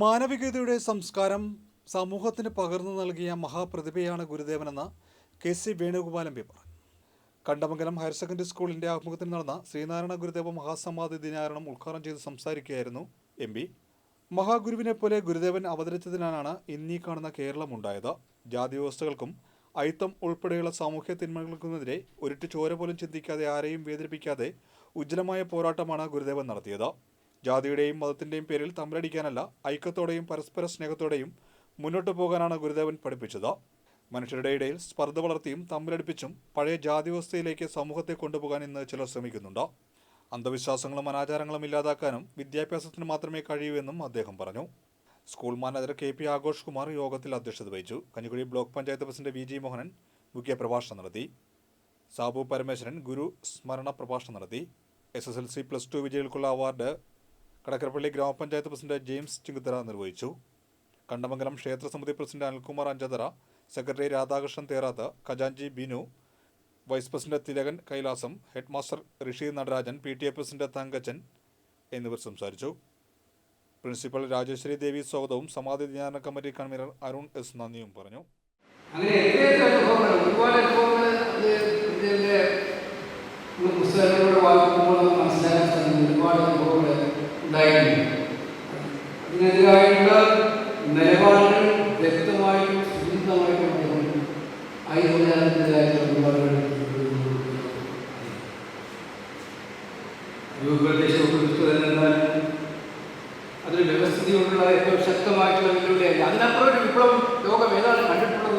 മാനവികതയുടെ സംസ്കാരം സമൂഹത്തിന് പകർന്നു നൽകിയ മഹാപ്രതിഭയാണ് ഗുരുദേവനെന്ന് K C Venugopal M P പറഞ്ഞു കണ്ടമംഗലം ഹയർ സെക്കൻഡറി സ്കൂളിന്റെ ആഭിമുഖ്യത്തിൽ നടന്ന ശ്രീനാരായണ ഗുരുദേവ മഹാസമാധി ദിനാരണം ഉദ്ഘാടനം ചെയ്ത് സംസാരിക്കുകയായിരുന്നു എം പി. മഹാഗുരുവിനെ പോലെ ഗുരുദേവൻ അവതരിച്ചതിനാണ് ഇന്നീ കാണുന്ന കേരളം ഉണ്ടായത് ജാതി വ്യവസ്ഥകൾക്കും അയിത്തം ഉൾപ്പെടെയുള്ള സാമൂഹ്യ തിന്മകൾക്കുമെതിരെ ഒരിട്ട് ചോര പോലും ചിന്തിക്കാതെ ആരെയും വേദനിപ്പിക്കാതെ ഉജ്ജ്വലമായ പോരാട്ടമാണ് ഗുരുദേവൻ നടത്തിയത്. ജാതിയുടെയും മതത്തിന്റെയും പേരിൽ തമ്മിലടിക്കാനല്ല ഐക്യത്തോടെയും പരസ്പര സ്നേഹത്തോടെയും മുന്നോട്ടു പോകാനാണ് ഗുരുദേവൻ പഠിപ്പിച്ചത്. മനുഷ്യരുടെ ഇടയിൽ സ്പർദ്ധ വളർത്തിയും തമ്മിലടിപ്പിച്ചും പഴയ ജാതിവ്യവസ്ഥയിലേക്ക് സമൂഹത്തെ കൊണ്ടുപോകാൻ ഇന്ന് ചിലർ ശ്രമിക്കുന്നുണ്ട്. അന്ധവിശ്വാസങ്ങളും അനാചാരങ്ങളും ഇല്ലാതാക്കാനും വിദ്യാഭ്യാസത്തിന് മാത്രമേ കഴിയൂ എന്നും അദ്ദേഹം പറഞ്ഞു. School manager K P Aghosh Kumar യോഗത്തിൽ അധ്യക്ഷത വഹിച്ചു. Kanjikuzhi block panchayat president V G Mohanan മുഖ്യ പ്രഭാഷണം നടത്തി. സാബു പരമേശ്വരൻ ഗുരു സ്മരണ പ്രഭാഷണം നടത്തി. S S L C plus two വിജയികൾക്കുള്ള award Kadakkarappally gramapanchayat president James Chinkuthara നിർവഹിച്ചു. കണ്ടമംഗലം ക്ഷേത്ര സമിതി president Anilkumar Anchathara secretary Radhakrishnan Therath ഖജാൻജി Binu vice president Thilakan Kailasam head master Rishi Natarajan P T A president Thankachan എന്നിവർ സംസാരിച്ചു. പ്രിൻസിപ്പൽ രാജേശ്വരി ദേവി സ്വാഗതവും സമാധി ധ്യാന കമ്മിറ്റി കൺവീനർ അരുൺ എസ് നന്ദിയും പറഞ്ഞു. അങ്ങനെ ഒരുപാട് അനുഭവങ്ങൾ ഒരുപാട് അനുഭവങ്ങൾ ഉണ്ടായിട്ടുണ്ട് അതിനെതിരായിട്ടുള്ള നിലപാടുകൾ വ്യക്തമായും സുചിതമായിട്ടും ആയുധത്തിനെതിരായിട്ടുള്ള നിലപാടുകൾ അതൊരു വ്യവസ്ഥിതിയോടുള്ള ഏറ്റവും ശക്തമായിട്ടുള്ള വെല്ലുവിളിയല്ല അതിനപ്പുറം ഒരു വിപ്ലവം ലോകം ഏതാണ് കണ്ടിട്ടുള്ളത്.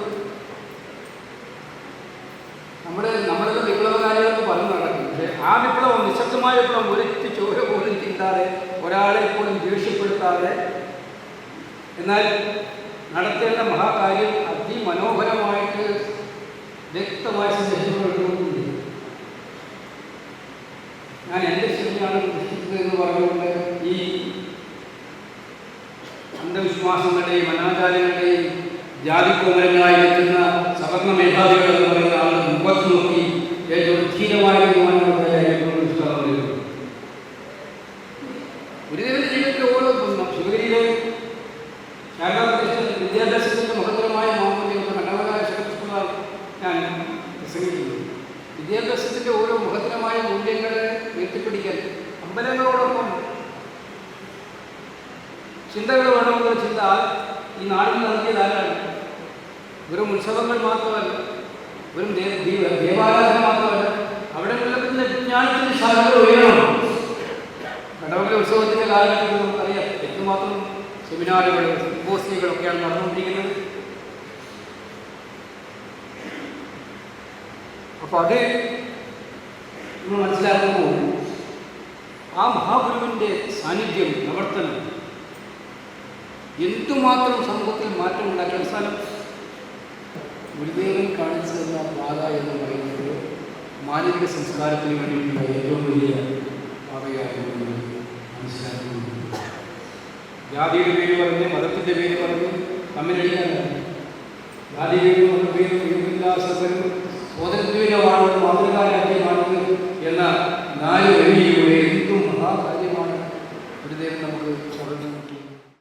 നമ്മുടെ നമ്മളെല്ലാം വിപ്ലവകാരികളെന്ന് പറഞ്ഞു നടക്കും പക്ഷേ ആ വിപ്ലവം നിശബ്ദമായ വിപ്ലവം ഒരിറ്റ് ചോര പോലും ചിന്താതെ ഒരാളെ പോലും ദേഷ്യപ്പെടുത്താതെ. എന്നാൽ നടത്തേണ്ട മഹാകാര്യം അതിമനോഹരമായിട്ട് വ്യക്തമായ സന്ദേശങ്ങളുണ്ട് ഞാൻ എന്റെ ശരിയാണ് പ്രതിഷ്ഠിച്ചത് എന്ന് പറഞ്ഞുകൊണ്ട് ഈ അന്ധവിശ്വാസങ്ങളുടെയും അനാചാരങ്ങളുടെയും ജാതിക്കോമരങ്ങളായി എത്തുന്ന സവർണ മേധാവികൾ എന്ന് പറയുന്ന ആളുകൾ മുഖത്ത് നോക്കി ഏറ്റവും ധീരമായ തീരുമാനങ്ങളായിരുന്നു ഗുരുദേവന്റെ ജീവിതത്തിലെ ഓരോ ശിവഗിരിയിലെ ശാരദാപ്രദേശത്ത് വിദ്യാഭ്യാസത്തിന്റെ മഹത്തരമായ മാമൂല്യങ്ങൾ കണ്ടവരായ ശിവകൃഷ്ണ ഞാൻ പ്രസംഗിക്കുന്നു. വിദ്യാഭ്യാസത്തിന്റെ ഓരോ മഹത്തരമായ മൂല്യങ്ങളെ ഉയർത്തിപ്പിടിക്കാൻ അമ്പലങ്ങളോടൊപ്പം ചിന്തകൾ വേണമെന്നുള്ള ചിന്ത ഈ നാടിന് നൽകിയത് ആരാണ്? വെറും ഉത്സവങ്ങൾ മാത്രമല്ല വെറും ദേവാരാധന മാത്രമല്ല അവിടെ നിലനിൽക്കുന്ന വിജ്ഞാനത്തിന്റെ ശാഖകൾ ഉയരണം. ഉത്സവത്തിന്റെ അറിയാം. എന്തുമാത്രം സെമിനാറുകളും സിംബോസിയകളൊക്കെയാണ് നടന്നുകൊണ്ടിരിക്കുന്നത്. അപ്പൊ അത് നമ്മൾ മനസ്സിലാക്കുമ്പോൾ ആ മഹാഗുരുവിന്റെ സാന്നിധ്യം പ്രവർത്തനം എന്തുമാത്രം സമൂഹത്തിൽ മാറ്റം ഉണ്ടാക്കിയ അവസാനം ഗുരുദേവൻ കാണിച്ചു തന്ന പാത എന്ന് പറയുന്നത് മാനവിക സംസ്കാരത്തിന് വേണ്ടിയിട്ടുള്ള ഏറ്റവും വലിയ പാതയായിരുന്നു. ജാതിയുടെ പേര് പറഞ്ഞ് മതത്തിന്റെ പേര് പറഞ്ഞ് തമ്മിലടിക്കാനല്ല ജാതിയുടെയും മതത്തിന്റെയും എന്ന നാല്